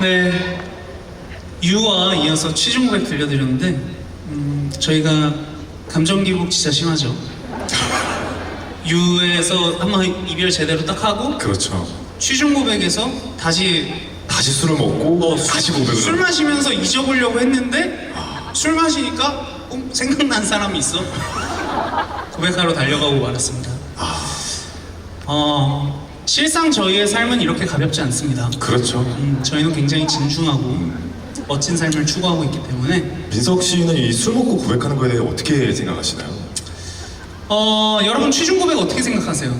네, 유와 이어서 취중 고백 들려드렸는데 음, 저희가 감정 기복 진짜 심하죠. 유에서 한 번 이별 제대로 딱 하고 그렇죠. 취중 고백에서 다시 다시 술을 먹고 어, 다시 고백을 술 하고. 마시면서 잊어보려고 했는데 술 마시니까 어, 생각난 사람이 있어 고백하러 달려가고 말았습니다. 어, 실상 저희의 삶은 이렇게 가볍지 않습니다. 그렇죠. 음, 저희는 굉장히 진중하고 멋진 삶을 추구하고 있기 때문에 민석 씨는 이 술 먹고 고백하는 거에 대해 어떻게 생각하시나요? 어, 여러분 취중 고백 어떻게 생각하세요?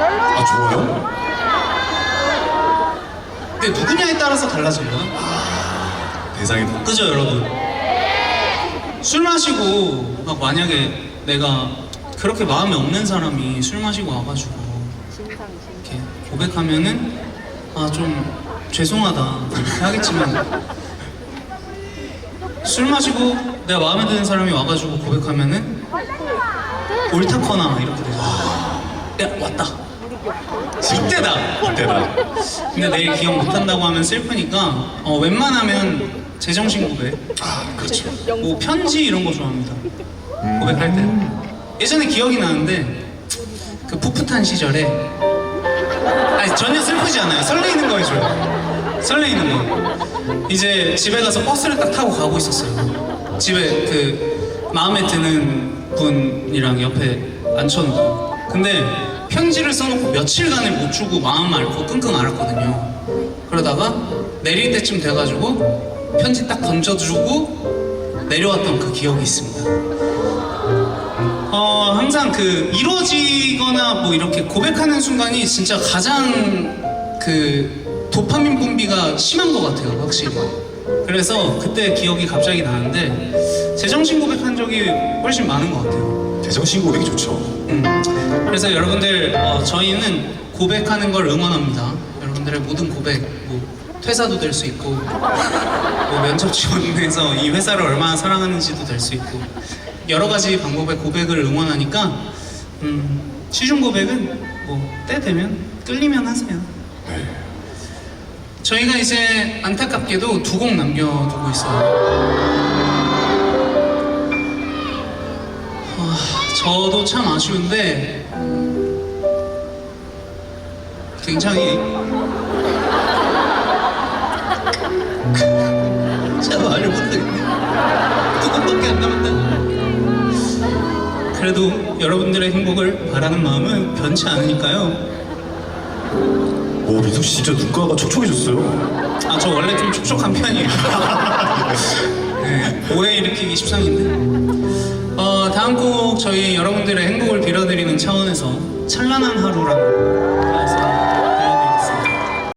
아 좋아요? 근데 누구냐에 따라서 달라져요. 대상이 그죠 여러분? 술 마시고 막 만약에 내가 그렇게 마음에 없는 사람이 술 마시고 와가지고 이렇게 고백하면은 아 좀 죄송하다 이렇게 하겠지만 술 마시고 내가 마음에 드는 사람이 와가지고 고백하면은 옳다거나 이렇게 되죠. 야 왔다. 이때다. 이때다. 근데 내일 기억 못한다고 하면 슬프니까 어, 웬만하면 제정신 고백 아 그렇죠. 뭐 편지 이런 거 좋아합니다 고백할 때 예전에 기억이 나는데 그 풋풋한 시절에. 아니 전혀 슬프지 않아요. 설레이는 거 해줘요 설레이는 거. 이제 집에 가서 버스를 딱 타고 가고 있었어요. 집에 그 마음에 드는 분이랑 옆에 앉혀놓고. 근데 편지를 써놓고 며칠간을 못 주고 마음 앓고 끙끙 앓았거든요. 그러다가 내릴 때쯤 돼가지고 편지 딱 던져주고 내려왔던 그 기억이 있습니다. 어, 항상 그 이루어지거나 뭐 이렇게 고백하는 순간이 진짜 가장 그 도파민 분비가 심한 것 같아요, 확실히. 그래서 그때 기억이 갑자기 나는데 제정신 고백한 적이 훨씬 많은 것 같아요. 대정신 고백이 좋죠. 음. 그래서 여러분들 어, 저희는 고백하는 걸 응원합니다. 여러분들의 모든 고백, 뭐 퇴사도 될 수 있고, 뭐 면접 지원해서 이 회사를 얼마나 사랑하는지도 될 수 있고, 여러 가지 방법의 고백을 응원하니까 음, 시중 고백은 뭐 때 되면 끌리면 하세요. 네. 저희가 이제 안타깝게도 두 곡 남겨두고 있어요. 아, 저도 참 아쉬운데 굉장히 제가 말을 못하겠네. 두 곡밖에 안 남았다. 그래도 여러분들의 행복을 바라는 마음은 변치 않으니까요. 오 민석 씨 진짜 눈가가 촉촉해졌어요. 아, 저 원래 좀 촉촉한 편이에요. 네, 오해 일으키기 십상인데. 어, 다음 곡 저희 여러분들의 행복을 빌어드리는 차원에서 찬란한 하루라고